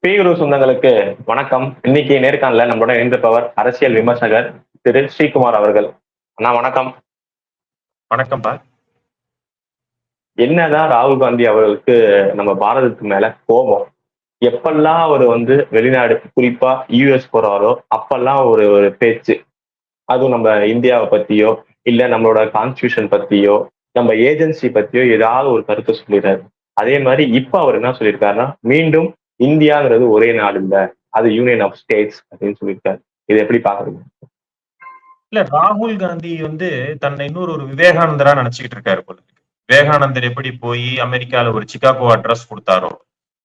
பீகுரு சொந்தங்களுக்கு வணக்கம். இன்னைக்கு நேர்காணல நம்மளோட இணைந்திருப்பவர் அரசியல் விமர்சகர் திரு ஸ்ரீகுமார் அவர்கள். அண்ணா வணக்கம். வணக்கம்ப்பா. என்னதான் ராகுல் காந்தி அவர்களுக்கு நம்ம பாரதத்துக்கு மேல கோபம். எப்பெல்லாம் அவர் வந்து வெளிநாடு குறிப்பா யூஎஸ் போறாரோ அப்பெல்லாம் ஒரு ஒரு பேச்சு. அதுவும் நம்ம இந்தியாவை பத்தியோ இல்ல நம்மளோட கான்ஸ்டியூஷன் பத்தியோ நம்ம ஏஜென்சி பத்தியோ ஏதாவது ஒரு கருத்தை சொல்லிடுறாரு. அதே மாதிரி இப்ப அவர் என்ன சொல்லியிருக்காருன்னா மீண்டும் இந்தியாங்கிறது ஒரே நாடு இல்ல அது யூனியன் ஆஃப் ஸ்டேட்ஸ் அப்படின்னு சொல்லியிருக்காரு இது எப்படி பாக்குறீங்க இல்ல ராகுல் காந்தி வந்து தன்னை இன்னொரு ஒரு விவேகானந்தரா நினைச்சுக்கிட்டு இருக்காரு போல விவேகானந்தர் எப்படி போய் அமெரிக்கால ஒரு சிகாகோ அட்ரஸ் கொடுத்தாரோ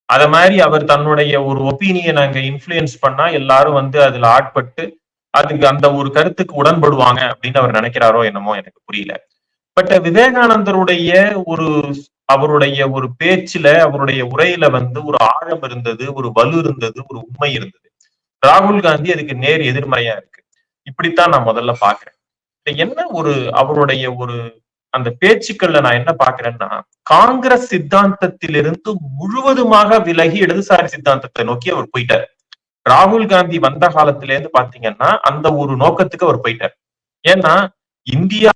அத மாதிரி அவர் தன்னுடைய ஒரு ஒப்பீனியன் அங்க இன்ஃபுளுயன்ஸ் பண்ணா எல்லாரும் வந்து அதுல ஆட்பட்டு அதுக்கு அந்த ஒரு கருத்துக்கு உடன்படுவாங்க அப்படின்னு அவர் நினைக்கிறாரோ என்னமோ எனக்கு புரியல. பட் விவேகானந்தருடைய ஒரு அவருடைய ஒரு பேச்சுல அவருடைய உரையில வந்து ஒரு ஆழம் இருந்தது ஒரு வலு இருந்தது ஒரு உண்மை இருந்தது. ராகுல் காந்தி அதுக்கு நேர் எதிர்மறையா இருக்கு. இப்படித்தான் நான் முதல்ல பாக்குறேன். என்ன ஒரு அவருடைய ஒரு அந்த பேச்சுக்கள்ல நான் என்ன பாக்குறேன்னா காங்கிரஸ் சித்தாந்தத்திலிருந்து முழுவதுமாக விலகி இடதுசாரி சித்தாந்தத்தை நோக்கி அவர் போயிட்டார். ராகுல் காந்தி வந்த காலத்துல இருந்து பாத்தீங்கன்னா அந்த ஒரு நோக்கத்துக்கு அவர் போயிட்டார். ஏன்னா இந்தியா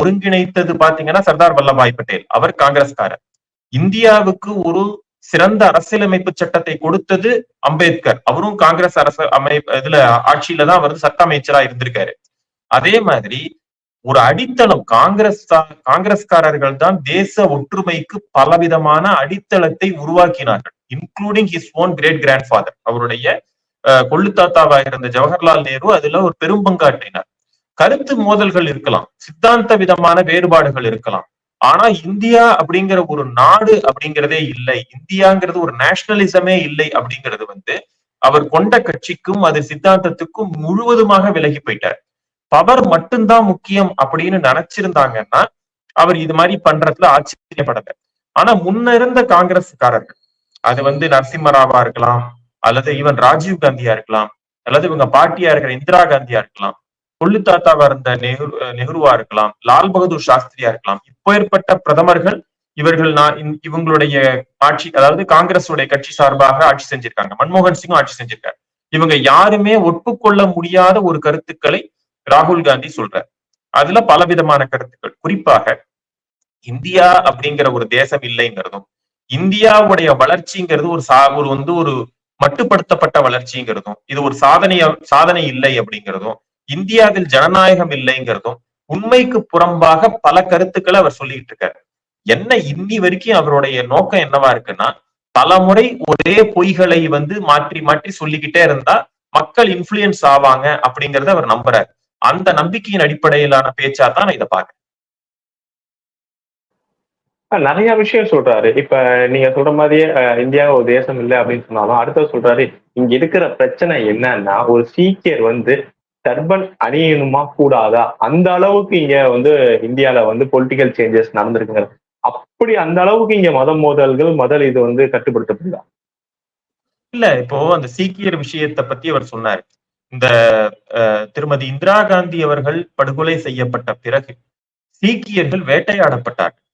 ஒருங்கிணைத்தது பாத்தீங்கன்னா சர்தார் வல்லபாய் பட்டேல் அவர் காங்கிரஸ்காரர். இந்தியாவுக்கு ஒரு சிறந்த அரசியலமைப்பு சட்டத்தை கொடுத்தது அம்பேத்கர். அவரும் காங்கிரஸ் அரசு அமை இதுல ஆட்சியில தான் அவர் சட்ட அமைச்சரா இருந்திருக்காரு. அதே மாதிரி ஒரு அடித்தளம் காங்கிரஸ் காங்கிரஸ்காரர்கள் தான் தேச ஒற்றுமைக்கு பலவிதமான அடித்தளத்தை உருவாக்கினார்கள் including his own great grandfather அவருடைய கொள்ளு தாத்தாவாக இருந்த ஜவஹர்லால் நேரு அதுல ஒரு பெரும் பங்காற்றினார் கருத்து மோதல்கள் இருக்கலாம் சித்தாந்த விதமான வேறுபாடுகள் இருக்கலாம். ஆனா இந்தியா அப்படிங்கிற ஒரு நாடு அப்படிங்கிறதே இல்லை. இந்தியாங்கிறது ஒரு நேஷனலிசமே இல்லை அப்படிங்கிறது வந்து அவர் கொண்ட கட்சிக்கும் அது சித்தாந்தத்துக்கும் முழுவதுமாக விலகி போயிட்டார். பவர் மட்டும்தான் முக்கியம் அப்படின்னு நினைச்சிருந்தாங்கன்னா அவர் இது மாதிரி பண்றதுல ஆச்சரியப்படல. ஆனா முன்ன இருந்த காங்கிரஸ்காரர்கள் அது வந்து நரசிம்மராவா இருக்கலாம் அல்லது ஈவன் ராஜீவ் காந்தியா இருக்கலாம் அல்லது இவங்க பாட்டியா இருக்கிற இந்திரா காந்தியா இருக்கலாம் கொள்ளு தாத்தாவா இருந்த நெஹ்ரு நெஹ்ருவா இருக்கலாம் லால் பகதூர் சாஸ்திரியா இருக்கலாம் இப்போ ஏற்பட்ட பிரதமர்கள் இவர்கள் நான் இவங்களுடைய ஆட்சி அதாவது காங்கிரஸுடைய கட்சி சார்பாக ஆட்சி செஞ்சிருக்காங்க. மன்மோகன் சிங்கும் ஆட்சி செஞ்சிருக்காரு. இவங்க யாருமே ஒப்புக்கொள்ள முடியாத ஒரு கருத்துக்களை ராகுல் காந்தி சொல்றார். அதுல பல விதமான கருத்துக்கள். குறிப்பாக இந்தியா அப்படிங்கிற ஒரு தேசம் இல்லைங்கிறதும் இந்தியாவுடைய வளர்ச்சிங்கிறது ஒரு சா ஒரு வந்து ஒரு மட்டுப்படுத்தப்பட்ட வளர்ச்சிங்கிறதும் இது ஒரு சாதனைய சாதனை இல்லை அப்படிங்கிறதும் இந்தியாவில் ஜனநாயகம் இல்லைங்கிறதும் உண்மைக்கு புறம்பாக பல கருத்துக்களை அவர் சொல்லிட்டு இருக்காரு. என்ன இன்னி வரைக்கும் அவருடைய நோக்கம் என்னவா இருக்குன்னா பல முறை ஒரே பொய்களை வந்து மாற்றி மாற்றி சொல்லிக்கிட்டே இருந்தா மக்கள் இன்ஃபுளுயன்ஸ் ஆவாங்க அப்படிங்கறத அவர் நம்புறாரு. அந்த நம்பிக்கையின் அடிப்படையிலான பேச்சா தான் நான் இதை பாக்குறேன் நிறைய விஷயம் சொல்றாரு. இப்ப நீங்க சொல்ற மாதிரியே இந்தியா ஒரு தேசம் இல்லை அப்படின்னு சொன்னாலும் அடுத்த சொல்றாரு இங்க இருக்கிற பிரச்சனை என்னன்னா ஒரு சீக்கியர் வந்து டர்பன் அணியணுமா? கூடாதா? அந்த அளவுக்கு இங்க வந்து இந்தியால வந்து பொலிட்டிக்கல் சேஞ்சஸ் நடந்திருக்குங்க அப்படி அந்த அளவுக்கு இங்க மத மோதல்கள் முதல் இது வந்து கட்டுப்படுத்தப்படுதா? இல்ல இப்போ அந்த சீக்கியர் விஷயத்தை பத்தி அவர் சொன்னார். இந்த திருமதி இந்திரா காந்தி அவர்கள் படுகொலை செய்யப்பட்ட பிறகு சீக்கியர்கள் வேட்டையாடப்பட்டார்கள்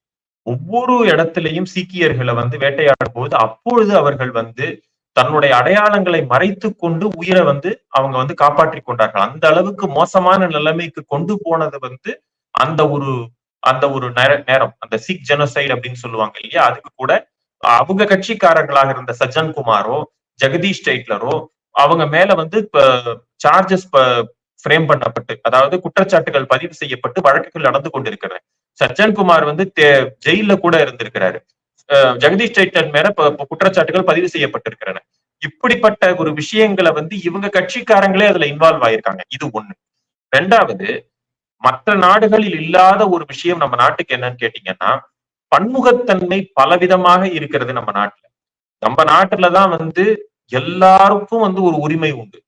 ஒவ்வொரு இடத்திலையும் சீக்கியர்களை வந்து வேட்டையாடும் போது அப்பொழுது அவர்கள் வந்து தன்னுடைய அடையாளங்களை மறைத்து கொண்டு உயிரை வந்து அவங்க வந்து காப்பாற்றி கொண்டார்கள். அந்த அளவுக்கு மோசமான நிலைமைக்கு கொண்டு போனது வந்து அந்த ஒரு அந்த ஒரு நேரம். அந்த சிக் ஜெனோசைடு அப்படின்னு சொல்லுவாங்க இல்லையா? அதுக்கு கூட அவங்க கட்சிக்காரர்களாக இருந்த சஜ்ஜன் குமாரோ ஜெகதீஷ் டைட்லரோ அவங்க மேல வந்து சார்ஜஸ் ஃப்ரேம் பண்ணப்பட்டு அதாவது குற்றச்சாட்டுகள் பதிவு செய்யப்பட்டு வழக்குகள் நடந்து கொண்டிருக்கிறது. சஜ்ஜன் குமார் வந்து ஜெயில கூட இருந்திருக்கிறாரு. ஜெகதீஷ் சைத்தன் மேல குற்றச்சாட்டுகள் பதிவு செய்யப்பட்டிருக்கிறன. இப்படிப்பட்ட ஒரு விஷயங்களை வந்து இவங்க கட்சிக்காரங்களே அதுல இன்வால்வ் ஆயிருக்காங்க. இது ஒண்ணு. ரெண்டாவது மற்ற நாடுகளில் இல்லாத ஒரு விஷயம் நம்ம நாட்டுக்கு என்னன்னு கேட்டீங்கன்னா பன்முகத்தன்மை பலவிதமாக இருக்கிறது நம்ம நாட்டுல. நம்ம நாட்டுலதான் வந்து எல்லாருக்கும் வந்து ஒரு உரிமை உண்டு.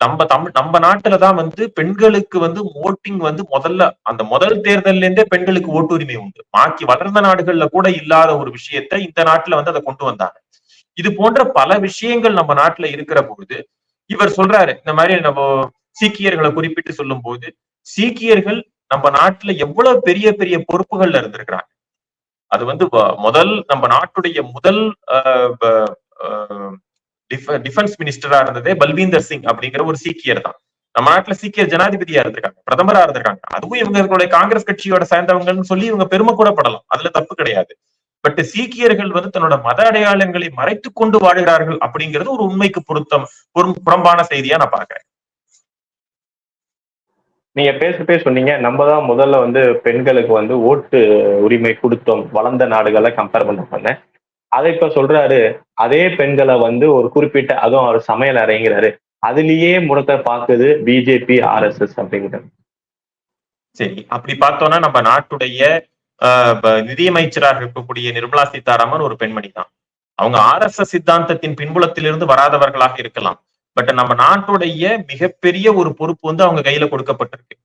நம்ம தமிழ் நம்ம நாட்டுலதான் வந்து பெண்களுக்கு வந்து ஓட்டிங் வந்து முதல்ல அந்த முதல் தேர்தல்ல இருந்தே பெண்களுக்கு ஓட்டுரிமை உண்டு. பாக்கி வளர்ந்த நாடுகள்ல கூட இல்லாத ஒரு விஷயத்த இந்த நாட்டுல வந்து அதை கொண்டு வந்தாங்க. இது போன்ற பல விஷயங்கள் நம்ம நாட்டுல இருக்கிற பொழுது இவர் சொல்றாரு இந்த மாதிரி நம்ம சீக்கியர்களை குறிப்பிட்டு சொல்லும் போது சீக்கியர்கள் நம்ம நாட்டுல எவ்வளவு பெரிய பெரிய பொறுப்புகள்ல இருந்திருக்கிறாங்க. அது வந்து முதல் நம்ம நாட்டுடைய முதல் டிஃபென்ஸ் மினிஸ்டரா இருந்ததே பல்வீந்தர் சிங் அப்படிங்கிற ஒரு சீக்கியர் தான். நம்ம நாட்டுல சீக்கியர் ஜனாதிபதியா இருந்திருக்காங்க பிரதமரா இருந்திருக்காங்க. அதுவும் இவங்களுடைய காங்கிரஸ் கட்சியோட சேர்ந்தவங்கன்னு சொல்லி இவங்க பெருமை கூட படலாம். அதுல தப்பு கிடையாது. பட் சீக்கியர்கள் வந்து தன்னோட மத அடையாளங்களை மறைத்து கொண்டு வாழ்கிறார்கள் அப்படிங்கிறது ஒரு உண்மைக்கு பொருத்தம் புறம்பான செய்தியா நான் பாக்குறேன் நீங்க பேசப்பே சொன்னீங்க நம்ம தான் முதல்ல வந்து பெண்களுக்கு வந்து ஓட்டு உரிமை கொடுத்தோம் வளர்ந்த நாடுகளை கம்பேர் பண்ண பண்ண அதை இப்ப சொல்றாரு அதே பெண்களை வந்து ஒரு குறிப்பிட்ட அதுவும் அவர் சமையல் அறைங்கிறாரு. அதுலயே முடத்தை பாக்குது பிஜேபி ஆர்எஸ்எஸ் அப்படிங்கிறது சரி அப்படி பார்த்தோம்னா நம்ம நாட்டுடைய நிதியமைச்சராக இருக்கக்கூடிய நிர்மலா சீதாராமன் ஒரு பெண்மணி தான். அவங்க ஆர் எஸ் எஸ் சித்தாந்தத்தின் பின்புலத்திலிருந்து வராதவர்களாக இருக்கலாம். பட் நம்ம நாட்டுடைய மிகப்பெரிய ஒரு பொறுப்பு வந்து அவங்க கையில கொடுக்கப்பட்டிருக்கு.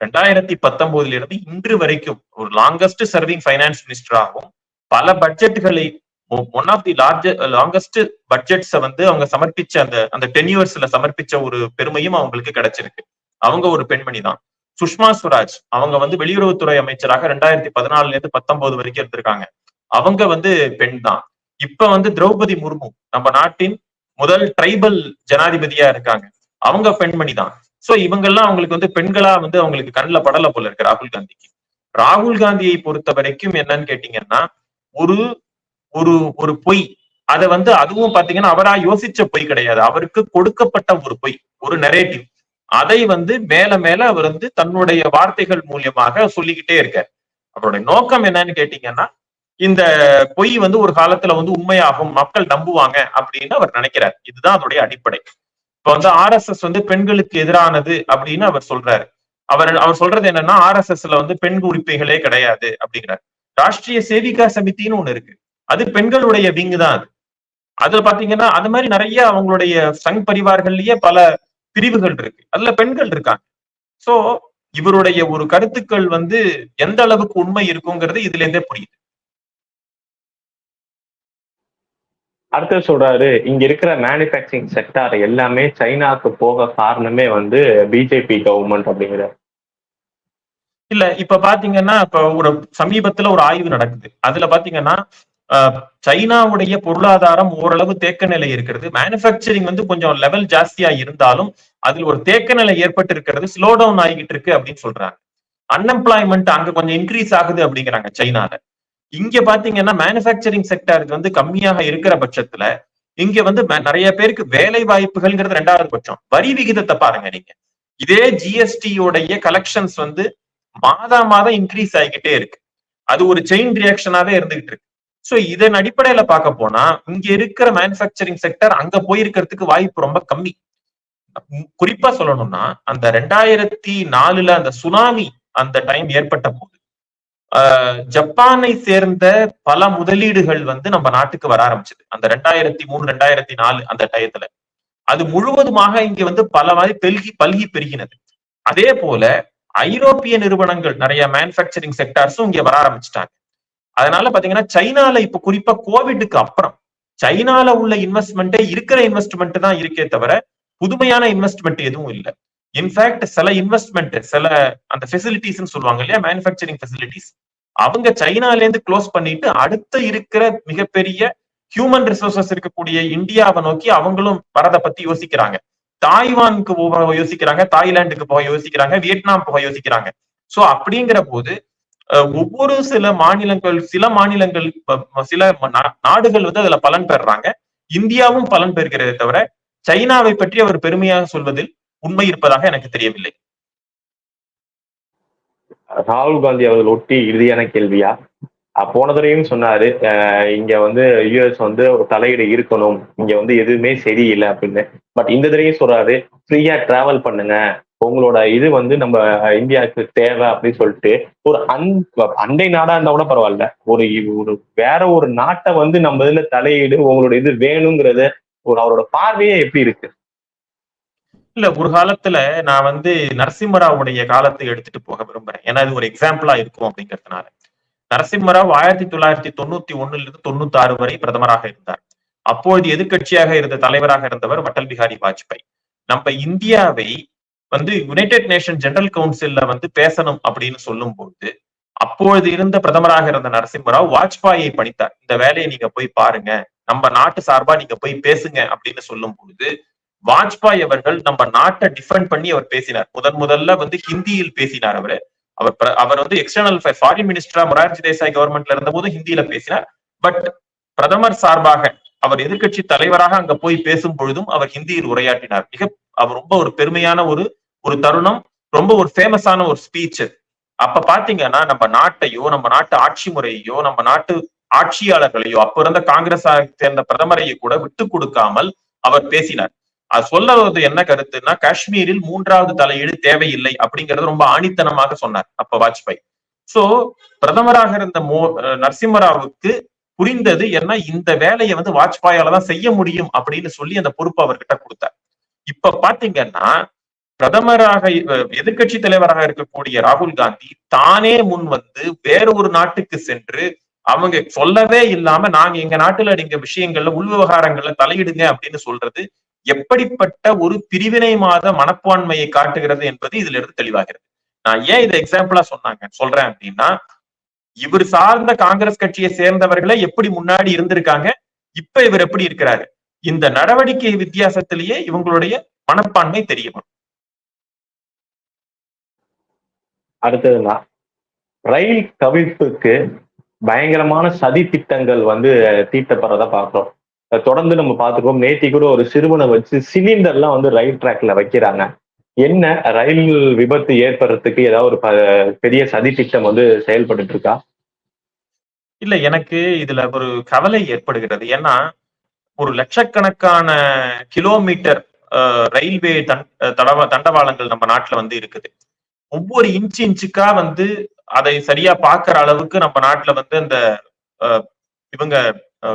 ரெண்டாயிரத்தி பத்தொன்பதுல இருந்து இன்று வரைக்கும் ஒரு லாங்கஸ்ட் சர்விங் பைனான்ஸ் மினிஸ்டராகவும் பல பட்ஜெட்டுகளை one of the large longest பட்ஜெட்ஸை வந்து அவங்க சமர்ப்பிச்ச அந்த அந்த டென் இயர்ஸ்ல சமர்ப்பிச்ச ஒரு பெருமையும் அவங்களுக்கு கிடைச்சிருக்கு. அவங்க ஒரு பெண்மணி தான். சுஷ்மா ஸ்வராஜ் அவங்க வந்து வெளியுறவுத்துறை அமைச்சராக ரெண்டாயிரத்தி பதினாலுல இருந்து பத்தொன்பது வரைக்கும் இருந்திருக்காங்க. அவங்க வந்து பெண் தான். இப்ப வந்து திரௌபதி முர்மு நம்ம நாட்டின் முதல் ட்ரைபல் ஜனாதிபதியா இருக்காங்க. அவங்க பெண்மணி தான். சோ இவங்கெல்லாம் அவங்களுக்கு வந்து பெண்களா வந்து அவங்களுக்கு கண்ணில் படல போல இருக்கு ராகுல் காந்திக்கு. ராகுல் காந்தியை பொறுத்த வரைக்கும் என்னன்னு கேட்டீங்கன்னா ஒரு ஒரு ஒரு பொய். அதை வந்து அதுவும் பாத்தீங்கன்னா அவரா யோசிச்ச பொய் கிடையாது. அவருக்கு கொடுக்கப்பட்ட ஒரு பொய் ஒரு நெரேட்டிவ் அதை வந்து மேல மேல அவர் வந்து தன்னுடைய வார்த்தைகள் மூலியமாக சொல்லிக்கிட்டே இருக்கார். அவருடைய நோக்கம் என்னன்னு கேட்டீங்கன்னா இந்த பொய் வந்து ஒரு காலத்துல வந்து உண்மையாகும் மக்கள் நம்புவாங்க அப்படின்னு அவர் நினைக்கிறார். இதுதான் அதனுடைய அடிப்படை. இப்ப வந்து ஆர் எஸ் எஸ் வந்து பெண்களுக்கு எதிரானது அப்படின்னு அவர் சொல்றாரு. அவர் அவர் சொல்றது என்னன்னா ஆர் எஸ் எஸ்ல வந்து பெண் உரிமைகளே கிடையாது அப்படிங்கிறார். ராஷ்டிரிய சேவிகா சமிதின்னு ஒண்ணு இருக்கு. அது பெண்களுடைய விங்கு தான் அது. அதுல பாத்தீங்கன்னா அது மாதிரி நிறைய அவங்களுடைய சங் பரிவார்கள்லயே பல பிரிவுகள் இருக்கு. அதுல பெண்கள் இருக்காங்க. சோ இவருடைய ஒரு கருத்துக்கள் வந்து எந்த அளவுக்கு உண்மை இருக்குங்கிறது இதுல இருந்தே புரியுது. அடுத்து சொல்றாரு இங்க இருக்கிற மேனுபேக்சரிங் செக்டார் எல்லாமே சைனாக்கு போக காரணமே வந்து பிஜேபி கவர்மெண்ட் அப்படிங்கிற இல்ல இப்ப பாத்தீங்கன்னா இப்ப ஒரு சமீபத்துல ஒரு ஆய்வு நடக்குது. அதுல பாத்தீங்கன்னா சைனாவுடைய பொருளாதாரம் ஓரளவு தேக்க நிலை இருக்கிறது. மேனுபேக்சரிங் வந்து கொஞ்சம் லெவல் ஜாஸ்தியா இருந்தாலும் அதில் ஒரு தேக்க நிலை ஏற்பட்டு இருக்கிறது ஸ்லோ டவுன் ஆகிட்டு இருக்கு அப்படின்னு சொல்றாங்க. அன்எம்ப்ளாய்மெண்ட் அங்க கொஞ்சம் இன்க்ரீஸ் ஆகுது அப்படிங்கிறாங்க சைனால. இங்க பாத்தீங்கன்னா மேனுபேக்சரிங் செக்டர் வந்து கம்மியாக இருக்கிற பட்சத்துல இங்க வந்து நிறைய பேருக்கு வேலை வாய்ப்புகள்ங்கிறது ரெண்டாவது பட்சம். வரி விகிதத்தை பாருங்க நீங்க. இதே ஜிஎஸ்டியோடைய கலெக்ஷன்ஸ் வந்து மாதா மாதம் இன்க்ரீஸ் ஆகிக்கிட்டே இருக்கு. அது ஒரு செயின் ரியாக்ஷனாவே இருந்துகிட்டு இருக்கு. சோ இதன் அடிப்படையில பார்க்க போனா இங்க இருக்கிற மேனுபேக்சரிங் செக்டர் அங்க போயிருக்கிறதுக்கு வாய்ப்பு ரொம்ப கம்மி. குறிப்பா சொல்லணும்னா அந்த ரெண்டாயிரத்தி நாலுல அந்த சுனாமி அந்த டைம் ஏற்பட்ட போது ஜப்பானை சேர்ந்த பல முதலீடுகள் வந்து நம்ம நாட்டுக்கு வர ஆரம்பிச்சது. அந்த ரெண்டாயிரத்தி மூணு ரெண்டாயிரத்தி நாலு அந்த டயத்துல. அது முழுவதுமாக இங்க வந்து பல மாதிரி பெருகி பல்கி பெருகினது. அதே போல ஐரோப்பிய நிறுவனங்கள் நிறைய மேனுபேக்சரிங் செக்டார்ஸும் இங்க வர ஆரம்பிச்சிட்டாங்க. அதனால பாத்தீங்கன்னா சைனால இப்ப குறிப்பா கோவிடுக்கு அப்புறம் சைனால உள்ள இன்வெஸ்ட்மெண்ட்டே இருக்கிற இன்வெஸ்ட்மெண்ட் தான் இருக்கே தவிர புதுமையான இன்வெஸ்ட்மெண்ட் எதுவும் இல்லை. இன்ஃபேக்ட் சில இன்வெஸ்ட்மெண்ட் சில அந்த ஃபெசிலிட்டிஸ்ன்னு சொல்லுவாங்க இல்லையா மேனுஃபேக்சரிங் ஃபெசிலிட்டிஸ் அவங்க சைனால இருந்து க்ளோஸ் பண்ணிட்டு அடுத்த இருக்கிற மிகப்பெரிய ஹியூமன் ரிசோர்சஸ் இருக்கக்கூடிய இந்தியாவை நோக்கி அவங்களும் வரதை பத்தி யோசிக்கிறாங்க. தாய்வானுக்கு போக யோசிக்கிறாங்க தாய்லாந்துக்கு போக யோசிக்கிறாங்க வியட்நாம் போக யோசிக்கிறாங்க. சோ அப்படிங்கிற போது ஒவ்வொரு சில மாநிலங்கள் சில மாநிலங்கள் சில நாடுகள் வந்து அதுல பலன் பெறுறாங்க இந்தியாவும் பலன் பெறுகிறதே தவிர சைனாவை பற்றி அவர் பெருமையாக சொல்வதில் உண்மை இருப்பதாக எனக்கு தெரியவில்லை. ராகுல் காந்தி அவர்கள் ஒட்டி இறுதியான கேள்வியா? போன தடவையும் சொன்னாரு இங்க வந்து யூஎஸ் வந்து தலையீடு இருக்கணும் இங்க வந்து எதுவுமே சரியில்லை அப்படின்னு. பட் இந்த தடவையும் சொல்றாரு ஃப்ரீயா டிராவல் பண்ணுங்க உங்களோட இது வந்து நம்ம இந்தியாவுக்கு தேவை அப்படின்னு சொல்லிட்டு ஒரு அன் அண்டை நாடா இருந்தா கூட பரவாயில்ல. ஒரு ஒரு வேற ஒரு நாட்டை வந்து நம்ம இதுல தலையீடு உங்களோட இது வேணுங்கிறத ஒரு அவரோட பார்வையே எப்படி இருக்கு? இல்ல ஒரு காலத்துல நான் வந்து நரசிம்மராவுடைய காலத்தை எடுத்துட்டு போக விரும்புறேன். ஏன்னா இது ஒரு எக்ஸாம்பிளா இருக்கும் அப்படிங்கிறதுனால. நரசிம்மராவ் ஆயிரத்தி தொள்ளாயிரத்தி தொண்ணூத்தி ஒண்ணுல இருந்து தொண்ணூத்தி ஆறு வரை பிரதமராக இருந்தார். அப்பொழுது எதிர்கட்சியாக இருந்த தலைவராக இருந்தவர் அடல் பிஹாரி வாஜ்பாய். நம்ம இந்தியாவை வந்து யுனைடெட் நேஷன் ஜெனரல் கவுன்சில்ல வந்து பேசணும் அப்படின்னு சொல்லும் போது அப்பொழுது இருந்த பிரதமராக இருந்த நரசிம்மராவ் வாஜ்பாயை பணித்தார். இந்த வேலையை நீங்க போய் பாருங்க. நம்ம நாட்டு சார்பா நீங்க போய் பேசுங்க அப்படின்னு சொல்லும் பொழுது வாஜ்பாய் அவர்கள் நம்ம நாட்டை டிஃபெண்ட் பண்ணி அவர் பேசினார். முதன் முதல்ல வந்து ஹிந்தியில் பேசினார் அவரு. அவர் அவர் வந்து எக்ஸ்டர்னல் ஃபாரின் மினிஸ்டரா மொரார்ஜி தேசாய் கவர்மெண்ட்ல இருந்த போது ஹிந்தியில பேசினார். பட் பிரதமர் சார்பாக அவர் எதிர்க்கட்சி தலைவராக அங்க போய் பேசும் பொழுதும் அவர் ஹிந்தியில் உரையாற்றினார். மிக அவர் ரொம்ப ஒரு பெருமையான ஒரு ஒரு தருணம் ரொம்ப ஒரு ஃபேமஸான ஒரு ஸ்பீச் அப்ப பாத்தீங்கன்னா நம்ம நாட்டையோ நம்ம நாட்டு ஆட்சி முறையோ நம்ம நாட்டு ஆட்சியாளர்களையோ அப்ப இருந்த காங்கிரஸ் சேர்ந்த பிரதமரையோ கூட விட்டு கொடுக்காமல் அவர் பேசினார். அது சொல்லுவது என்ன கருத்துன்னா காஷ்மீரில் மூன்றாவது தலையீடு தேவையில்லை அப்படிங்கறது ரொம்ப ஆணித்தனமாக சொன்னார் அப்ப வாஜ்பாய். சோ பிரதமராக இருந்த மோ நரசிம்மராவுக்கு புரிந்தது என்ன இந்த வேலையை வந்து வாஜ்பாயால தான் செய்ய முடியும் அப்படின்னு சொல்லி அந்த பொறுப்பு அவர்கிட்ட கொடுத்தார். இப்ப பாத்தீங்கன்னா பிரதமராக எதிர்கட்சி தலைவராக இருக்கக்கூடிய ராகுல் காந்தி தானே முன் வந்து வேற ஒரு நாட்டுக்கு சென்று அவங்க சொல்லவே இல்லாம நாங்க எங்க நாட்டுல நீங்க விஷயங்கள்ல உள் விவகாரங்கள்ல தலையிடுங்க அப்படின்னு சொல்றது எப்படிப்பட்ட ஒரு பிரிவினை மாத மனப்பான்மையை காட்டுகிறது என்பது இதுல இருந்து தெளிவாகிறது. நான் ஏன் இதை எக்ஸாம்பிளா சொன்னாங்க? சொல்றேன் அப்படின்னா இவர் சார்ந்த காங்கிரஸ் கட்சியை சேர்ந்தவர்களே எப்படி முன்னாடி இருந்திருக்காங்க இப்ப இவர் எப்படி இருக்கிறாரு? இந்த நடவடிக்கை வித்தியாசத்திலேயே இவங்களுடைய மனப்பான்மை தெரிய அடுத்ததுன்னா ரயில் கவிழ்ப்புக்கு பயங்கரமான சதி திட்டங்கள் வந்து தீட்டப்படுறத பார்க்குறோம் தொடர்ந்து நம்ம பார்த்துக்கோம் நேத்தி கூட ஒரு சிறுவனை வச்சு சிலிண்டர்லாம் வந்து ரயில் ட்ராக்ல வைக்கிறாங்க. என்ன ரயில் விபத்து ஏற்படுறதுக்கு ஏதாவது ஒரு ப- பெரிய சதி திட்டம் வந்து செயல்பட்டு இருக்கா இல்ல எனக்கு இதுல ஒரு கவலை ஏற்படுகிறது. ஏன்னா ஒரு லட்சக்கணக்கான கிலோமீட்டர் ரயில்வே தண்டவாளங்கள் நம்ம நாட்டுல வந்து இருக்குது. ஒவ்வொரு இன்ச்சு இன்ச்சுக்கா வந்து அதை சரியா பாக்குற அளவுக்கு நம்ம நாட்டுல வந்து அந்த இவங்க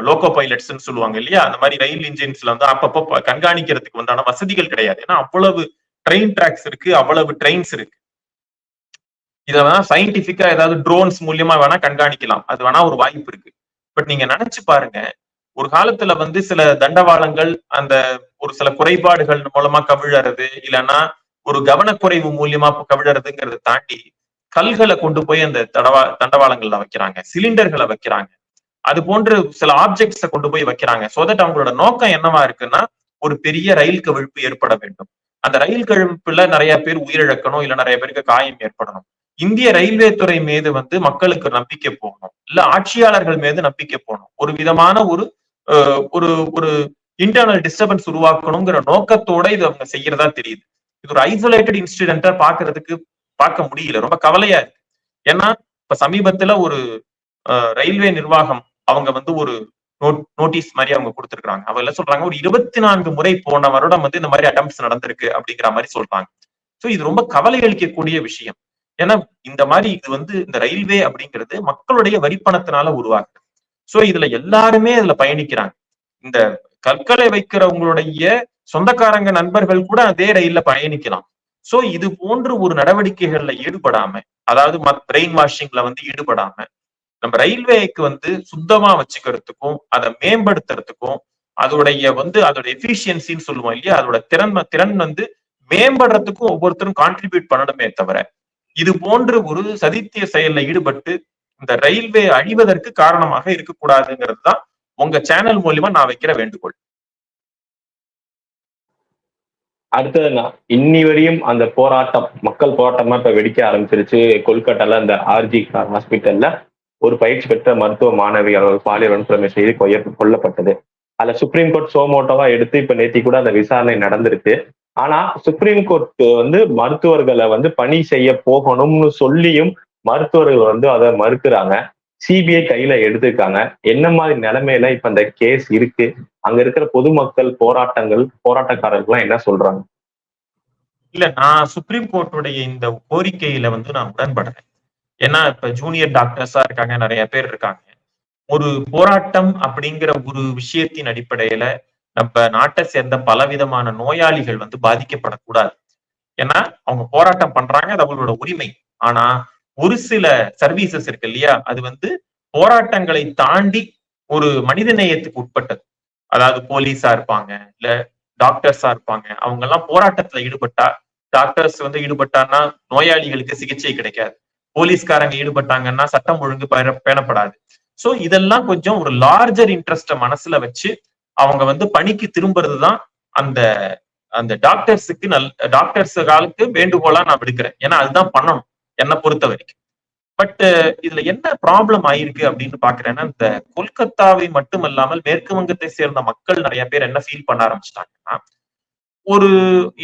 லோகோ பைலட்ஸ்ன்னு சொல்லுவாங்க இல்லையா? அந்த மாதிரி ரயில் இன்ஜின்ஸ்ல வந்து அப்பப்போ கண்காணிக்கிறதுக்கு உண்டான வசதிகள் கிடையாது. ஏன்னா அவ்வளவு ட்ரெயின் ட்ராக்ஸ் இருக்கு அவ்வளவு ட்ரெயின்ஸ் இருக்கு. இதை வேணா சயின்டிபிக்கா ஏதாவது ட்ரோன்ஸ் மூலியமா வேணா கண்காணிக்கலாம். அது வேணா ஒரு வாய்ப்பு இருக்கு. பட் நீங்க நினைச்சு பாருங்க ஒரு காலத்துல வந்து சில தண்டவாளங்கள் அந்த ஒரு சில குறைபாடுகள் மூலமா கவிழறது இல்லைன்னா ஒரு கவனக்குறைவு மூலியமா கவிழறதுங்கிறத தாண்டி கல்களை கொண்டு போய் அந்த தடவா தண்டவாளங்கள்ல வைக்கிறாங்க சிலிண்டர்களை வைக்கிறாங்க. அது போன்று சில ஆப்ஜெக்ட்ஸை கொண்டு போய் வைக்கிறாங்க. சோ தட் அவங்களோட நோக்கம் என்னவா இருக்குன்னா ஒரு பெரிய ரயில் கவிழ்ப்பு ஏற்பட வேண்டும். அந்த ரயில் கவிழ்ப்புல நிறைய பேர் உயிரிழக்கணும் இல்ல நிறைய பேருக்கு காயம் ஏற்படணும். இந்திய ரயில்வே துறை மீது வந்து மக்களுக்கு நம்பிக்கை போகணும். இல்ல ஆட்சியாளர்கள் மீது நம்பிக்கை போகணும். ஒரு விதமான ஒரு ஒரு ஒரு இன்டர்னல் டிஸ்டர்பன்ஸ் உருவாக்கணுங்கிற நோக்கத்தோட இது அவங்க செய்யறதா தெரியுது. இது ஒரு ஐசோலேட்டட் இன்சிடென்ட்டா பாக்குறதுக்கு பார்க்க முடியல. ரொம்ப கவலையா இருக்கு. ஏன்னா இப்ப சமீபத்துல ஒரு அஹ், ரயில்வே நிர்வாகம் அவங்க வந்து ஒரு நோட்டீஸ் மாதிரி அவங்க கொடுத்துருக்காங்க அவங்க என்ன சொல்றாங்க? ஒரு இருபத்தி நான்கு முறை போன வருடம் வந்து இந்த மாதிரி அட்டம்ப்ட்ஸ் நடந்திருக்கு அப்படிங்கிற மாதிரி சொல்றாங்க. சோ இது ரொம்ப கவலை அளிக்கக்கூடிய விஷயம். ஏன்னா இந்த மாதிரி இது வந்து இந்த ரயில்வே அப்படிங்கிறது மக்களுடைய வரிப்பணத்தினால உருவாகுது. சோ இதுல எல்லாருமே இதுல பயணிக்கிறாங்க. இந்த கற்களை வைக்கிறவங்களுடைய சொந்தக்காரங்க நண்பர்கள் கூட அதே ரயில்ல பயணிக்கலாம். சோ இது போன்று ஒரு நடவடிக்கைகள்ல ஈடுபடாம அதாவது பிரெயின் வாஷிங்ல வந்து ஈடுபடாம நம்ம ரயில்வேக்கு வந்து சுத்தமா வச்சுக்கிறதுக்கும் அதை மேம்படுத்துறதுக்கும் அதோடைய வந்து அதோட எஃபிஷியன்சின்னு சொல்லுவோம் இல்லையா? அதோட திறன் திறன் வந்து மேம்படுறதுக்கும் ஒவ்வொருத்தரும் கான்ட்ரிபியூட் பண்ணணுமே தவிர இது போன்று ஒரு சதித்திய செயல்ல ஈடுபட்டு இந்த ரயில்வே அழிவதற்கு காரணமாக இருக்கக்கூடாதுங்கிறது தான் உங்க சேனல் மூலியமா நான் வைக்கிற வேண்டுகோள். அடுத்தது நான் இன்னி வரையும் அந்த போராட்டம் மக்கள் போராட்டமா இப்ப வெடிக்க ஆரம்பிச்சிருச்சு. கொல்கட்டால அந்த ஆர்ஜி ஹாஸ்பிட்டல்ல ஒரு பயிற்சி பெற்ற மருத்துவ மாணவி அவர்கள் பாலியல் வன்கொடுமை செய்து கொய்ய கொல்லப்பட்டது. அதுல சுப்ரீம் கோர்ட் சோமோட்டோவா எடுத்து இப்ப நேத்தி கூட அந்த விசாரணை நடந்திருக்கு. ஆனா சுப்ரீம் கோர்ட் வந்து மருத்துவர்களை வந்து பணி செய்ய போகணும்னு சொல்லியும் மருத்துவர்கள் வந்து அதை மறுக்கிறாங்க. சிபிஐ கையில எடுத்திருக்காங்க. என்ன மாதிரி நிலைமையில இப்ப இந்த கேஸ் இருக்கு? அங்க இருக்கிற பொதுமக்கள் போராட்டங்கள் போராட்டக்காரர்கள் என்ன சொல்றாங்க? இல்ல நான் சுப்ரீம் கோர்ட்டுடைய இந்த கோரிக்கையில வந்து நான் உடன்படுறேன் ஏன்னா இப்ப ஜூனியர் டாக்டர்ஸா இருக்காங்க நிறைய பேர் இருக்காங்க. ஒரு போராட்டம் அப்படிங்கிற ஒரு விஷயத்தின் அடிப்படையில நம்ம நாட்டை சேர்ந்த பலவிதமான நோயாளிகள் வந்து பாதிக்கப்படக்கூடாது. ஏன்னா அவங்க போராட்டம் பண்றாங்க அது அவங்களோட உரிமை. ஆனா ஒரு சில சர்வீசஸ் இருக்கு இல்லையா? அது வந்து போராட்டங்களை தாண்டி ஒரு மனித நேயத்துக்கு உட்பட்டது. அதாவது போலீஸா இருப்பாங்க இல்ல டாக்டர்ஸா இருப்பாங்க. அவங்க எல்லாம் போராட்டத்துல ஈடுபட்டா டாக்டர்ஸ் வந்து ஈடுபட்டான்னா நோயாளிகளுக்கு சிகிச்சை கிடைக்காது. போலீஸ்காரங்க ஈடுபட்டாங்கன்னா சட்டம் ஒழுங்கு பேணப்படாது. சோ இதெல்லாம் கொஞ்சம் ஒரு லார்ஜர் இன்ட்ரெஸ்ட மனசுல வச்சு அவங்க வந்து பணிக்கு திரும்புறது தான் அந்த அந்த டாக்டர்ஸுக்கு நல் டாக்டர்ஸுகளுக்கு வேண்டுகோளா நான் விடுக்கிறேன். ஏன்னா அதுதான் பண்ணணும். என்னை பொறுத்த வரைக்கும். பட் இதுல என்ன ப்ராப்ளம் ஆயிருக்கு அப்படின்னு பாக்குறேன்னா இந்த கொல்கத்தாவை மட்டுமல்லாமல் மேற்கு வங்கத்தை சேர்ந்த மக்கள் நிறைய பேர் என்ன ஃபீல் பண்ண ஆரம்பிச்சிட்டாங்கன்னா ஒரு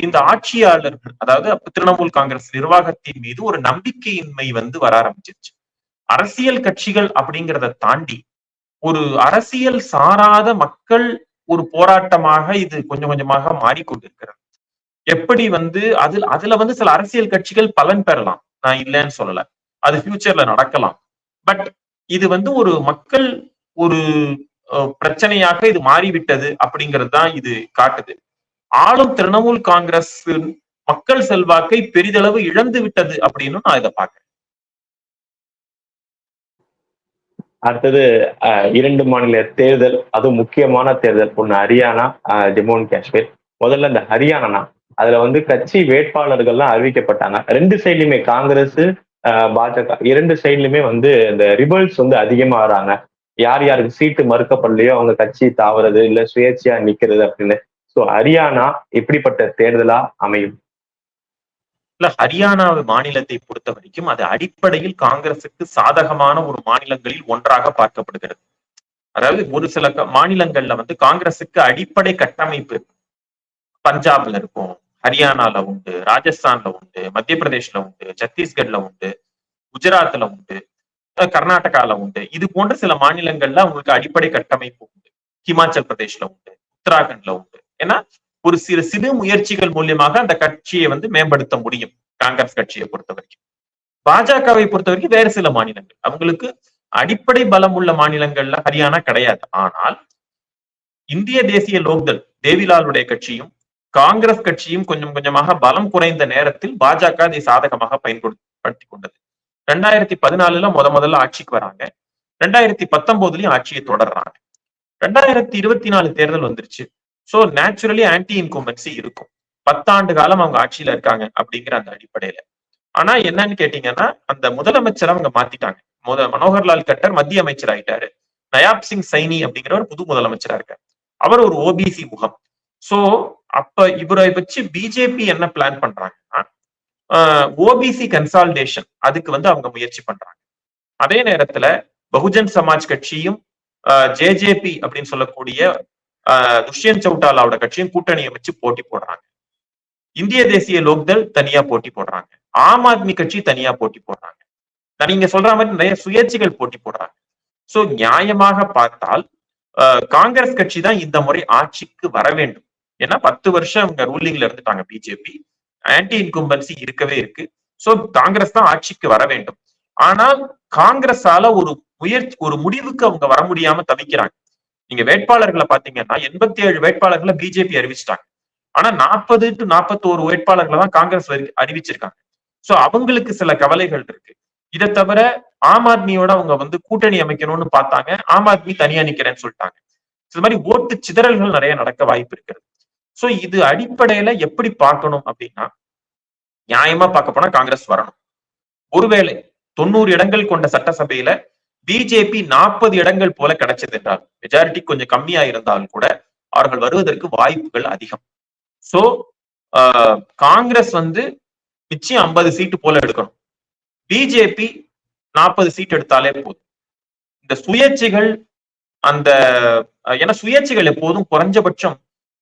இந்த ஆட்சியாளர்கள் அதாவது அப்ப திரிணாமுல் காங்கிரஸ் நிர்வாகத்தின் மீது ஒரு நம்பிக்கையின்மை வந்து வர ஆரம்பிச்சிருச்சு. அரசியல் கட்சிகள் அப்படிங்கிறத தாண்டி ஒரு அரசியல் சாராத மக்கள் ஒரு போராட்டமாக இது கொஞ்சம் கொஞ்சமாக மாறிக்கொண்டிருக்கிறது. எப்படி வந்து அதுல அதுல வந்து சில அரசியல் கட்சிகள் பலன் பெறலாம். நான் இல்லைன்னு சொல்லல. அது ஃபியூச்சர்ல நடக்கலாம். பட் இது வந்து ஒரு மக்கள் ஒரு பிரச்சனையாக இது மாறிவிட்டது அப்படிங்கிறது தான் இது காட்டுது. ஆளும் திரிணாமுல் காங்கிரஸ் மக்கள் செல்வாக்கை பெரிதளவு இழந்து விட்டது அப்படின்னு நான் இதை பாக்குறேன் அடுத்தது இரண்டு மாநில தேர்தல் அதுவும் முக்கியமான தேர்தல் ஒண்ணு ஹரியானா ஜம்மு அண்ட் காஷ்மீர். முதல்ல இந்த ஹரியானா அதுல வந்து கட்சி வேட்பாளர்கள்லாம் அறிவிக்கப்பட்டாங்க. ரெண்டு சைட்லயுமே காங்கிரஸ் பாஜக இரண்டு சைட்லயுமே வந்து இந்த ரிபல்ஸ் வந்து அதிகமா வராங்க. யார் யாருக்கு சீட்டு மறுக்கப்படலையோ அவங்க கட்சி தாவறது இல்ல சுயேட்சையா நிக்கிறது அப்படின்னு. ஸோ ஹரியானா எப்படிப்பட்ட தேர்தலா அமையும். இல்ல ஹரியானா மாநிலத்தை பொறுத்த வரைக்கும் அது அடிப்படையில் காங்கிரசுக்கு சாதகமான ஒரு மாநிலங்களில் ஒன்றாக பார்க்கப்படுகிறது. அதாவது ஒரு சில மாநிலங்கள்ல வந்து காங்கிரசுக்கு அடிப்படை கட்டமைப்பு பஞ்சாப்ல இருக்கும். ஹரியானால உண்டு ராஜஸ்தான்ல உண்டு மத்திய பிரதேஷ்ல உண்டு சத்தீஸ்கர்ல உண்டு குஜராத்ல உண்டு கர்நாடகால உண்டு. இது போன்ற சில மாநிலங்கள்ல உங்களுக்கு அடிப்படை கட்டமைப்பு உண்டு. ஹிமாச்சல் பிரதேஷ்ல உண்டு உத்தராகண்ட்ல உண்டு. ஏன்னா ஒரு சிறு சிறு முயற்சிகள் மூலியமாக அந்த கட்சியை வந்து மேம்படுத்த முடியும் காங்கிரஸ் கட்சியை பொறுத்த வரைக்கும். பாஜகவை பொறுத்த வரைக்கும் வேறு சில மாநிலங்கள். அவங்களுக்கு அடிப்படை பலம் உள்ள மாநிலங்கள்ல ஹரியானா கிடையாது. ஆனால் இந்திய தேசிய லோக்தள் தேவிலாலுடைய கட்சியும் காங்கிரஸ் கட்சியும் கொஞ்சம் கொஞ்சமாக பலம் குறைந்த நேரத்தில் பாஜக இதை சாதகமாக பயன்படுத்தி கொண்டது. ரெண்டாயிரத்தி பதினாலுல முத முதல்ல ஆட்சிக்கு வராங்க. ரெண்டாயிரத்தி பத்தொன்பதுலயும் ஆட்சியை தொடர்றாங்க. ரெண்டாயிரத்தி இருபத்தி நாலு தேர்தல் வந்துருச்சு. சோ நேச்சுரலி ஆன்டி இன்கும்பன்சி இருக்கும். பத்தாண்டு காலம் அவங்க ஆட்சியில இருக்காங்க அப்படிங்கிற அந்த அடிப்படையில. ஆனா என்னன்னு கேட்டீங்கன்னா அந்த முதலமைச்சரை அவங்க மாத்திட்டாங்க. முத மனோகர்லால் கட்டர் மத்திய அமைச்சர் ஆயிட்டாரு நயாப் சிங் சைனி அப்படிங்கிற ஒரு புது முதலமைச்சரா இருக்காரு. அவர் ஒரு ஓபிசி முகம். சோ அப்ப இவரை வச்சு பிஜேபி என்ன பிளான் பண்றாங்கன்னா ஓபிசி கன்சால்டேஷன் அதுக்கு வந்து அவங்க முயற்சி பண்றாங்க. அதே நேரத்துல பகுஜன் சமாஜ் கட்சியும் ஜேஜேபி அப்படின்னு சொல்லக்கூடிய ஆஹ் துஷ்யந்த் சவுட்டாலாவோட கட்சியும் கூட்டணியை வச்சு போட்டி போடுறாங்க. இந்திய தேசிய லோக்தள் தனியா போட்டி போடுறாங்க. ஆம் ஆத்மி கட்சி தனியா போட்டி போடுறாங்க. நீங்க சொல்ற மாதிரி நிறைய சுயேட்சைகள் போட்டி போடுறாங்க. சோ நியாயமாக பார்த்தால் ஆஹ் காங்கிரஸ் கட்சி தான் இந்த முறை ஆட்சிக்கு வர வேண்டும். ஏன்னா பத்து வருஷம் அவங்க ரூலிங்ல இருந்துட்டாங்க பிஜேபி ஆன்டி இன்கும்பன்சி இருக்கவே இருக்கு. சோ காங்கிரஸ் தான் ஆட்சிக்கு வர வேண்டும். ஆனால் காங்கிரஸால ஒரு முயற்சி ஒரு முடிவுக்கு அவங்க வர முடியாம தவிக்கிறாங்க. நீங்க வேட்பாளர்களை பாத்தீங்கன்னா எண்பத்தி ஏழு வேட்பாளர்களை பிஜேபி அறிவிச்சிட்டாங்க. ஆனா நாற்பது டு நாற்பத்தோரு வேட்பாளர்களை தான் காங்கிரஸ் அறிவிச்சிருக்காங்க. சோ அவங்களுக்கு சில கவலைகள் இருக்கு. இதை தவிர ஆம் ஆத்மியோட அவங்க வந்து கூட்டணி அமைக்கணும்னு பார்த்தாங்க. ஆம் ஆத்மி தனியா நிக்கிறேன்னு சொல்லிட்டாங்க. இது மாதிரி ஓட்டு சிதறல்கள் நிறைய நடக்க வாய்ப்பு இருக்கிறது. சோ இது அடிப்படையில எப்படி பார்க்கணும் அப்படின்னா நியாயமா பார்க்க போனா காங்கிரஸ் வரணும். ஒருவேளை தொண்ணூறு இடங்கள் கொண்ட சட்டசபையில பிஜேபி நாற்பது இடங்கள் போல கிடைச்சது என்றால் மெஜாரிட்டி கொஞ்சம் கம்மியா இருந்தாலும் கூட அவர்கள் வருவதற்கு வாய்ப்புகள் அதிகம். சோ காங்கிரஸ் வந்து நிச்சயம் ஐம்பது சீட்டு போல எடுக்கணும். பிஜேபி நாற்பது சீட் எடுத்தாலே போதும். இந்த சுயேட்சைகள் அந்த ஏன்னா சுயேட்சைகள் எப்போதும் குறைஞ்சபட்சம்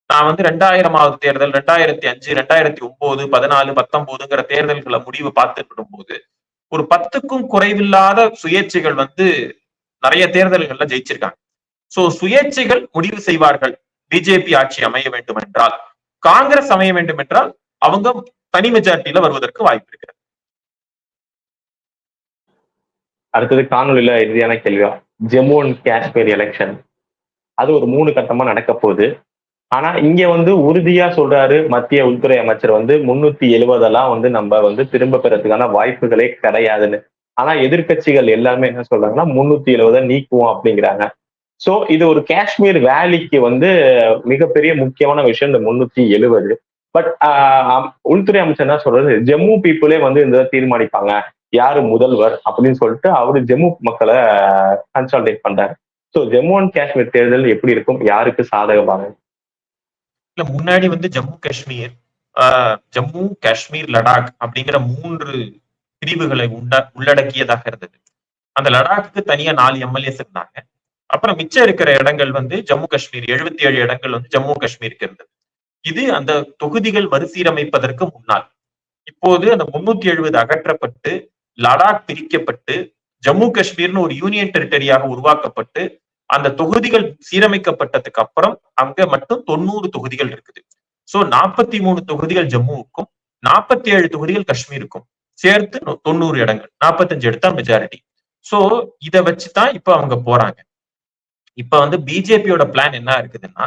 நான் வந்து ரெண்டாயிரமாவது தேர்தல் ரெண்டாயிரத்தி அஞ்சு ரெண்டாயிரத்தி ஒன்பது பதினாலு பத்தொன்பதுங்கிற தேர்தல்களை முடிவு பார்த்துட்டு போது ஒரு பத்துக்கும் குறைவில்லாத சுயேட்சைகள் வந்து நிறைய தேர்தல்கள்ல ஜெயிச்சிருக்காங்க. சோ சுயேட்சைகள் முடிவு செய்வார்கள். பிஜேபி ஆட்சி அமைய வேண்டும் என்றால் காங்கிரஸ் அமைய வேண்டும் என்றால் அவங்க தனி மெஜாரிட்டியில வருவதற்கு வாய்ப்பு இருக்கிறது அடுத்தது காணொலியில இறுதியான கேள்வியா? ஜம்மு அண்ட் காஷ்மீர் எலெக்ஷன் அது ஒரு மூணு கட்டமா நடக்க போகுது ஆனா இங்க வந்து உறுதியா சொல்றாரு மத்திய உள்துறை அமைச்சர் வந்து முன்னூத்தி எழுபதெல்லாம் வந்து நம்ம வந்து திரும்ப பெறதுக்கான வாய்ப்புகளே கிடையாதுன்னு. ஆனா எதிர்க்கட்சிகள் எல்லாமே என்ன சொல்றாங்கன்னா முன்னூத்தி எழுபதை நீக்குவோம் அப்படிங்கிறாங்க. சோ இது ஒரு காஷ்மீர் வேலிக்கு வந்து மிகப்பெரிய முக்கியமான விஷயம் இந்த முன்னூத்தி எழுபது பட் உள்துறை அமைச்சர் என்ன சொல்றது ஜம்மு பீப்புளே வந்து இந்த தீர்மானிப்பாங்க. யாரு முதல்வர் அப்படின்னு சொல்லிட்டு அவரு ஜம்மு மக்களை கன்சல்டேட் பண்றாரு. ஸோ ஜம்மு அண்ட் காஷ்மீர் தேர்தல் எப்படி இருக்கும்? யாருக்கு சாதகமாக முன்னாடி வந்து ஜம்மு காஷ்மீர் ஜம்மு காஷ்மீர் லடாக் அப்படிங்கிற மூன்று பிரிவுகளை உண்ட உள்ளடக்கியதாக இருந்தது. அந்த லடாக்கு தனியா நாலு எம்எல்ஏஸ் இருந்தாங்க. அப்புறம் மிச்சம் இருக்கிற இடங்கள் வந்து ஜம்மு காஷ்மீர் எழுபத்தி ஏழு இடங்கள் வந்து ஜம்மு காஷ்மீருக்கு இருந்தது. இது அந்த தொகுதிகள் மறுசீரமைப்பதற்கு முன்னால். இப்போது அந்த முன்னூத்தி எழுபது அகற்றப்பட்டு லடாக் பிரிக்கப்பட்டு ஜம்மு காஷ்மீர்னு ஒரு யூனியன் டெரிட்டரியாக உருவாக்கப்பட்டு அந்த தொகுதிகள் சீரமைக்கப்பட்டதுக்கு அப்புறம் அங்க மட்டும் தொண்ணூறு தொகுதிகள் இருக்குது. சோ நாற்பத்தி மூணு தொகுதிகள் ஜம்முவுக்கும் நாற்பத்தி ஏழு தொகுதிகள் காஷ்மீருக்கும் சேர்த்து தொண்ணூறு இடங்கள் நாற்பத்தஞ்சு எடுத்தா மெஜாரிட்டி சோ இத வச்சுதான் இப்ப அவங்க போறாங்க. இப்ப வந்து பிஜேபியோட பிளான் என்ன இருக்குதுன்னா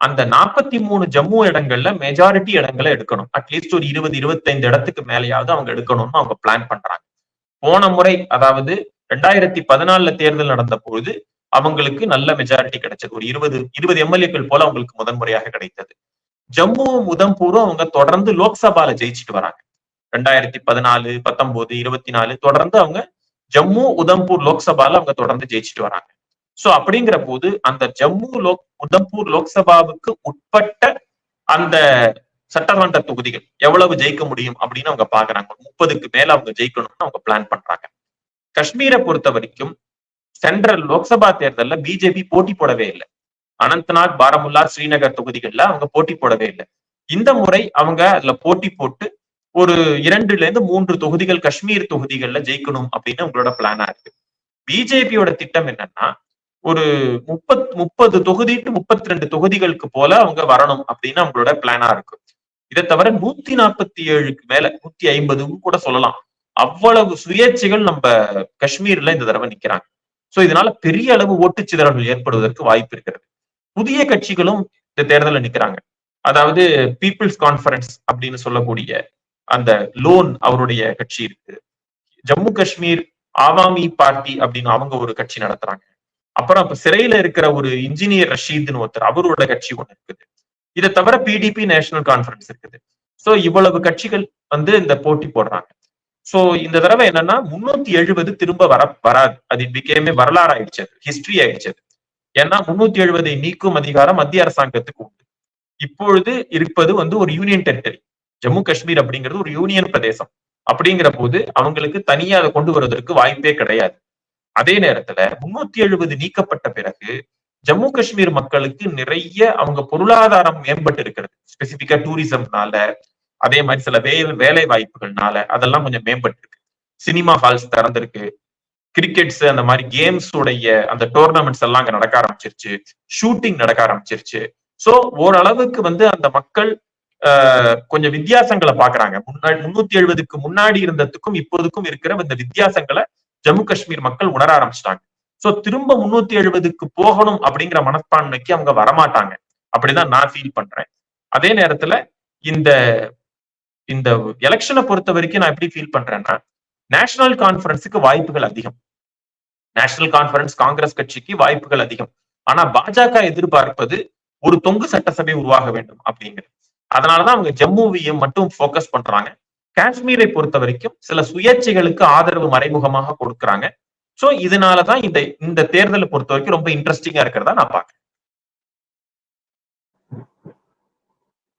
அந்த நாற்பத்தி மூணு ஜம்மு இடங்கள்ல மெஜாரிட்டி இடங்களை எடுக்கணும். அட்லீஸ்ட் ஒரு இருபது இருபத்தைந்து இடத்துக்கு மேலேயாவது அவங்க எடுக்கணும்னு அவங்க பிளான் பண்றாங்க. போன முறை அதாவது ரெண்டாயிரத்தி பதினாலுல தேர்தல் நடந்த பொழுது அவங்களுக்கு நல்ல மெஜாரிட்டி கிடைச்சது. ஒரு இருபது இருபது எம்எல்ஏக்கள் போல அவங்களுக்கு முதன்முறையாக கிடைத்தது. ஜம்மு உதம்பூரும் அவங்க தொடர்ந்து லோக்சபால ஜெயிச்சுட்டு வராங்க. ரெண்டாயிரத்தி பதினாலு பத்தொன்பது இருபத்தி நாலு தொடர்ந்து அவங்க ஜம்மு உதம்பூர் லோக்சபால அவங்க தொடர்ந்து ஜெயிச்சுட்டு வராங்க. சோ அப்படிங்கிற போது அந்த ஜம்மு லோக் உதம்பூர் லோக்சபாவுக்கு உட்பட்ட அந்த சட்டமன்ற தொகுதிகள் எவ்வளவு ஜெயிக்க முடியும் அப்படின்னு அவங்க பாக்குறாங்க. முப்பதுக்கு மேல அவங்க ஜெயிக்கணும்னு அவங்க பிளான் பண்றாங்க. காஷ்மீரை பொறுத்த வரைக்கும் சென்ட்ரல் லோக்சபா தேர்தல்ல பிஜேபி போட்டி போடவே இல்லை. அனந்த்நாக் பாரமுல்லா ஸ்ரீநகர் தொகுதிகள்ல அவங்க போட்டி போடவே இல்லை. இந்த முறை அவங்க அதுல போட்டி போட்டு ஒரு இரண்டுல இருந்து மூன்று தொகுதிகள் காஷ்மீர் தொகுதிகள்ல ஜெயிக்கணும் அப்படின்னு அவங்களோட பிளானா இருக்கு. பிஜேபியோட திட்டம் என்னன்னா ஒரு முப்பத் முப்பது தொகுதி டு முப்பத்தி ரெண்டு தொகுதிகளுக்கு போல அவங்க வரணும் அப்படின்னு அவங்களோட பிளானா இருக்கு. இதை தவிர நூத்தி நாற்பத்தி ஏழுக்கு மேல நூத்தி ஐம்பதுன்னு கூட சொல்லலாம். அவ்வளவு சுயேட்சைகள் நம்ம காஷ்மீர்ல இந்த தடவை நிக்கிறாங்க. சோ இதனால பெரிய அளவு ஓட்டுச்சிதறல்கள் ஏற்படுவதற்கு வாய்ப்பு இருக்கிறது. புதிய கட்சிகளும் இந்த தேர்தலில் நிக்கிறாங்க. அதாவது பீப்புள்ஸ் கான்ஃபரன்ஸ் அப்படின்னு சொல்லக்கூடிய அந்த லோன் அவருடைய கட்சி இருக்கு. ஜம்மு காஷ்மீர் ஆவாமி பார்ட்டி அப்படின்னு அவங்க ஒரு கட்சி நடத்துறாங்க. அப்புறம் இப்ப சிறையில இருக்கிற ஒரு இன்ஜினியர் ரஷீத்னு ஒருத்தர் அவரோட கட்சி ஒண்ணு இருக்குது. இதை தவிர பிடிபி நேஷனல் கான்ஃபரன்ஸ் இருக்குது. சோ இவ்வளவு கட்சிகள் வந்து இந்த போட்டி போடுறாங்க. சோ இந்த தடவை என்னன்னா முன்னூத்தி எழுபது திரும்ப வர வராது. அது பிகேமே வரலாறு ஆயிடுச்சு ஹிஸ்டரி ஆயிடுச்சு அது. ஏன்னா முன்னூத்தி எழுபதை நீக்கும் அதிகாரம் மத்திய அரசாங்கத்துக்கு உண்டு. இப்பொழுது இருப்பது வந்து ஒரு யூனியன் டெரிட்டரி ஜம்மு காஷ்மீர் அப்படிங்கிறது ஒரு யூனியன் பிரதேசம். அப்படிங்கிற போது அவங்களுக்கு தனியா அதை கொண்டு வருவதற்கு வாய்ப்பே கிடையாது. அதே நேரத்துல முன்னூத்தி எழுபது நீக்கப்பட்ட பிறகு ஜம்மு காஷ்மீர் மக்களுக்கு நிறைய அவங்க பொருளாதாரம் மேம்பட்டு இருக்கிறது. ஸ்பெசிபிக்கா டூரிசம்னால அதே மாதிரி சில வே வேலை வாய்ப்புகள்னால அதெல்லாம் கொஞ்சம் மேம்பட்டு இருக்கு சினிமா ஹால்ஸ் திறந்திருக்கு. கிரிக்கெட்ஸ் அந்த மாதிரி கேம்ஸ் உடைய அந்த டோர்னமெண்ட்ஸ் எல்லாம் அங்க நடக்க ஆரம்பிச்சிருச்சு. ஷூட்டிங் நடக்க ஆரம்பிச்சிருச்சு. சோ ஓரளவுக்கு வந்து அந்த மக்கள் ஆஹ், கொஞ்சம் வித்தியாசங்களை பாக்குறாங்க. முன்னாடி முன்னூத்தி எழுபதுக்கு முன்னாடி இருந்ததுக்கும் இப்போதுக்கும் இருக்கிற இந்த வித்தியாசங்களை ஜம்மு காஷ்மீர் மக்கள் உணர ஆரம்பிச்சிட்டாங்க. சோ திரும்ப முன்னூத்தி எழுபதுக்கு போகணும் அப்படிங்கிற மனப்பான்மைக்கு அவங்க வரமாட்டாங்க. அப்படிதான் நான் ஃபீல் பண்றேன். அதே நேரத்துல இந்த இந்த எலெக்ஷனை பொறுத்த வரைக்கும் நான் எப்படி ஃபீல் பண்றேன்னா நேஷனல் கான்ஃபரன்ஸுக்கு வாய்ப்புகள் அதிகம். நேஷனல் கான்ஃபரன்ஸ் காங்கிரஸ் கட்சிக்கு வாய்ப்புகள் அதிகம். ஆனா பாஜக எதிர்பார்ப்பது ஒரு தொங்கு சட்டசபை உருவாக வேண்டும் அப்படிங்கிறது. அதனாலதான் அவங்க ஜம்முவையும் மட்டும் போக்கஸ் பண்றாங்க. காஷ்மீரை பொறுத்த வரைக்கும் சில சுயேட்சைகளுக்கு ஆதரவு மறைமுகமாக கொடுக்கறாங்க. சோ இதனாலதான் இந்த இந்த தேர்தலை பொறுத்த வரைக்கும் ரொம்ப இன்ட்ரெஸ்டிங்கா இருக்கிறதா நான் பாக்குறேன்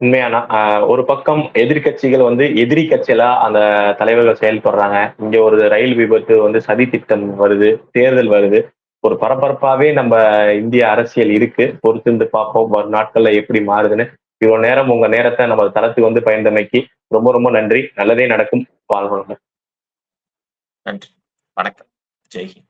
உண்மையானா ஒரு பக்கம் எதிர்கட்சிகள் வந்து எதிரி கட்சிகளா அந்த தலைவர்கள் செயல்படுறாங்க. இங்க ஒரு ரயில் விபத்து வந்து சதி திட்டம் வருது தேர்தல் வருது. ஒரு பரபரப்பாவே நம்ம இந்திய அரசியல் இருக்கு. பொறுத்திருந்து பார்ப்போம் வரும் நாட்கள்ல எப்படி மாறுதுன்னு. இவ்வளவு நேரம் உங்க நேரத்தை நம்ம தளத்துக்கு வந்து பயந்தமைக்கு ரொம்ப ரொம்ப நன்றி. நல்லதே நடக்கும். வாழ்க்கை நன்றி. வணக்கம். ஜெய்ஹிந்த்.